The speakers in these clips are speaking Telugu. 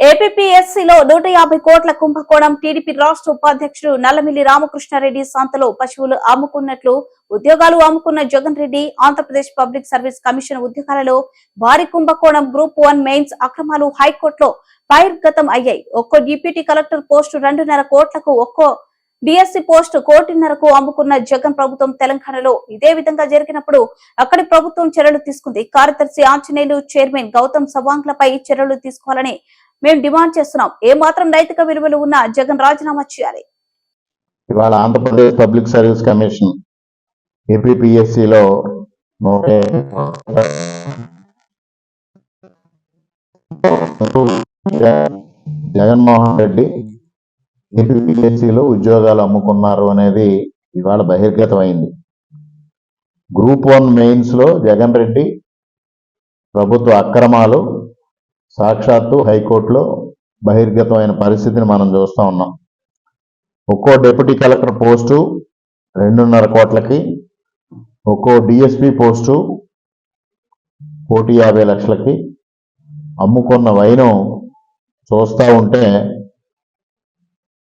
ఏపీఎస్సీలో నూట యాభై కోట్ల కుంభకోణం టీడీపీ రాష్ట్ర ఉపాధ్యక్షుడు నల్లమిల్లి రామకృష్ణారెడ్డి సంతలో పశువులు అమ్ముకున్నట్లు ఉద్యోగాలు అమ్ముకున్న Jagan Reddy Andhra Pradesh public service commission ఉద్యోగాలలో భారీ కుంభకోణం గ్రూప్ వన్ మెయిన్స్ అక్రమాలు హైకోర్టులో బహిర్గతం అయ్యాయి. ఒక్కో డిప్యూటీ కలెక్టర్ పోస్టు రెండున్నర కోట్లకు ఒక్కో డిఎస్సి పోస్ట్ కోటిన్నరకు అమ్ముకున్న జగన్ ప్రభుత్వం తెలంగాణలో ఇదే విధంగా జరిగినప్పుడు అక్కడి ప్రభుత్వం చర్యలు తీసుకుంది. కార్యదర్శి ఆంజనేయులు చైర్మన్ గౌతమ్ సవాంగ్లపై చర్యలు తీసుకోవాలని మేము డిమాండ్ చేస్తున్నాం. ఏ మాత్రం నైతిక విలువలు ఉన్నా జగన్ రాజీనామా చేయాలి. ఇవాళ ఆంధ్రప్రదేశ్ పబ్లిక్ సర్వీస్ కమిషన్ ఏపీఎస్సిలో జగన్మోహన్ రెడ్డి ఏపీఎస్సిలో ఉద్యోగాలు అమ్ముకున్నారు అనేది ఇవాళ బహిర్గతమైంది. గ్రూప్ వన్ మెయిన్స్లో జగన్ రెడ్డి ప్రభుత్వ అక్రమాలు సాక్షాత్తు హైకోర్టులో బహిర్గతమైన పరిస్థితిని మనం చూస్తూ ఉన్నాం. ఒక్కో డిప్యూటీ కలెక్టర్ పోస్టు రెండున్నర కోట్లకి ఒక్కో డిఎస్పి పోస్టు కోటి యాభై లక్షలకి అమ్ముకున్న వైనం చూస్తూ ఉంటే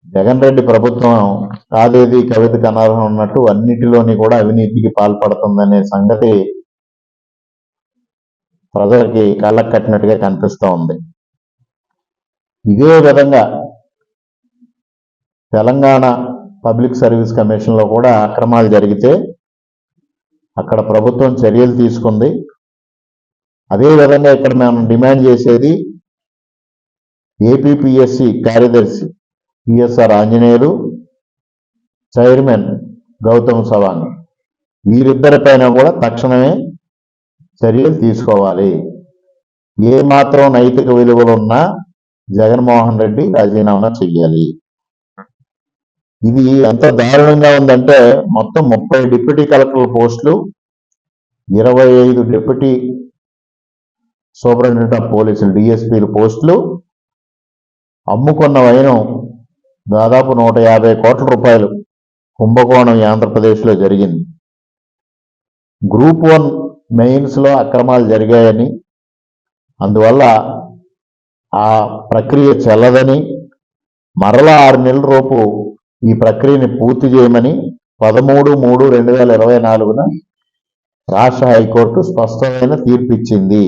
జగన్ రెడ్డి ప్రభుత్వం కాదేది కవితకు అనర్హం ఉన్నట్టు అన్నిటిలోని కూడా అవినీతికి పాల్పడుతుందనే సంగతి ప్రజలకి కళ్ళకు కట్టినట్టుగా కనిపిస్తూ ఉంది. ఇదే విధంగా తెలంగాణ పబ్లిక్ సర్వీస్ కమిషన్లో కూడా అక్రమాలు జరిగితే అక్కడ ప్రభుత్వం చర్యలు తీసుకుంది. అదే విధంగా ఇక్కడ మేము డిమాండ్ చేసేది ఏపీపీఎస్సి కార్యదర్శి పిఎస్ఆర్ ఆంజనేయులు చైర్మన్ గౌతమ్ సవాంగ్. వీరిద్దరిపైన కూడా తక్షణమే చర్యలు తీసుకోవాలి. ఏ మాత్రం నైతిక విలువలు ఉన్నా జగన్మోహన్ రెడ్డి రాజీనామా చెయ్యాలి. ఇది ఎంత దారుణంగా ఉందంటే మొత్తం ముప్పై డిప్యూటీ కలెక్టర్ పోస్టులు ఇరవై ఐదు డిప్యూటీ సూపరింటెండెంట్ ఆఫ్ పోలీసులు డిఎస్పీల పోస్టులు అమ్ముకున్న వైనం దాదాపు నూట యాభై కోట్ల రూపాయలు కుంభకోణం ఆంధ్రప్రదేశ్లో జరిగింది. గ్రూప్ వన్ మెయిన్స్లో అక్రమాలు జరిగాయని అందువల్ల ఆ ప్రక్రియ చెల్లదని మరలా ఆరు నెలల లోపు ఈ ప్రక్రియని పూర్తి చేయమని పదమూడు మూడు రెండు వేల ఇరవై నాలుగున రాష్ట్ర హైకోర్టు స్పష్టమైన తీర్పు ఇచ్చింది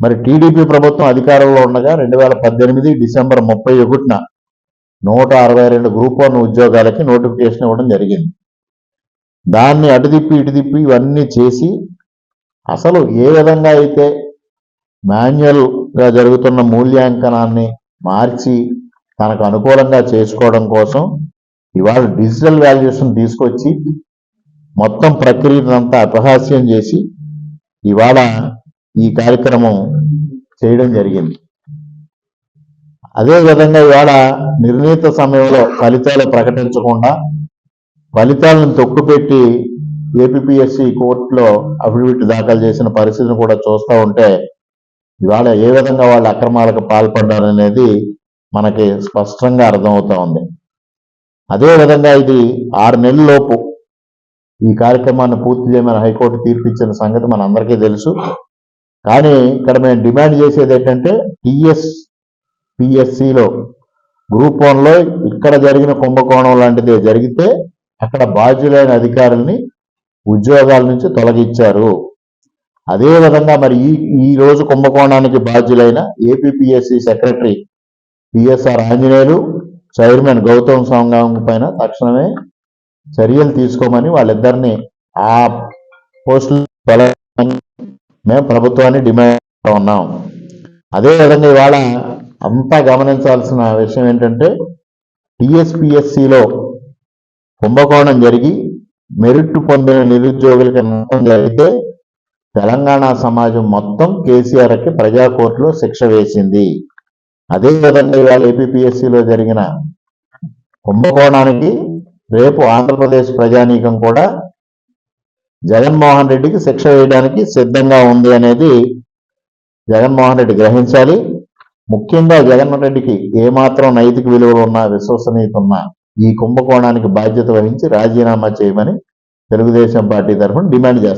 మరి టీడీపీ ప్రభుత్వం అధికారంలో ఉండగా రెండు వేల పద్దెనిమిది డిసెంబర్ ముప్పై ఒకటిన నూట అరవై రెండు గ్రూప్ వన్ ఉద్యోగాలకి నోటిఫికేషన్ ఇవ్వడం జరిగింది. దాన్ని అటుదిప్పి ఇటుదిప్పి ఇవన్నీ చేసి అసలు ఏ విధంగా అయితే మాన్యువల్గా జరుగుతున్న మూల్యాంకనాన్ని మార్చి తనకు అనుకూలంగా చేసుకోవడం కోసం ఇవాళ డిజిటల్ వాల్యుయేషన్ తీసుకొచ్చి మొత్తం ప్రక్రియనంతా అపహాస్యం చేసి ఇవాళ ఈ కార్యక్రమం చేయడం జరిగింది. అదే విధంగా ఇవాళ నిర్ణీత సమయంలో ఫలితాలు ప్రకటించకుండా ఫలితాలను తొక్కుపెట్టి ఏపీఎస్సి కోర్టులో అఫిడవిట్ దాఖలు చేసిన పరిస్థితిని కూడా చూస్తూ ఉంటే ఇవాళ ఏ విధంగా వాళ్ళు అక్రమాలకు పాల్పడ్డారనేది మనకి స్పష్టంగా అర్థమవుతా ఉంది. అదే విధంగా ఇది ఆరు నెలల్లోపు ఈ కార్యక్రమాన్ని పూర్తి చేయమని హైకోర్టు తీర్పు ఇచ్చిన సంగతి మనందరికీ తెలుసు. కానీ ఇక్కడ మేము డిమాండ్ చేసేది ఏంటంటే టిఎస్ పిఎస్సిలో గ్రూప్ వన్లో ఇక్కడ జరిగిన కుంభకోణం లాంటిది జరిగితే అక్కడ బాధ్యులైన అధికారుల్ని ఉద్యోగాల నుంచి తొలగించారు. అదే విధంగా మరి ఈ ఈ రోజు కుంభకోణానికి బాధ్యులైన APPSC secretary PSR Anjaneyulu chairman Gautam Sangam పైన తక్షణమే చర్యలు తీసుకోమని వాళ్ళిద్దరిని ఆ పోస్టులు మేము ప్రభుత్వాన్ని డిమాండ్ ఉన్నాం. అదే విధంగా ఇవాళ అంతా గమనించాల్సిన విషయం ఏంటంటే టిఎస్పిఎస్సిలో కుంభకోణం జరిగి మెరిట్ పొందిన నిరుద్యోగులకి నష్టం జరిగితే తెలంగాణ సమాజం మొత్తం కేసీఆర్కి ప్రజా కోర్టులో శిక్ష వేసింది. అదే విధంగా ఇవాళ ఏపీఎస్సిలో జరిగిన కుంభకోణానికి రేపు ఆంధ్రప్రదేశ్ ప్రజానీకం కూడా జగన్మోహన్ రెడ్డికి శిక్ష వేయడానికి సిద్ధంగా ఉంది అనేది జగన్మోహన్ రెడ్డి గ్రహించాలి. ముఖ్యంగా జగన్మోహన్ రెడ్డికి ఏమాత్రం నైతిక విలువలు ఉన్నా విశ్వసనీయత ఉన్నా ఈ కుంభకోణానికి బాధ్యత వహించి రాజీనామా చేయమని తెలుగుదేశం పార్టీ తరఫున డిమాండ్ చేస్తారు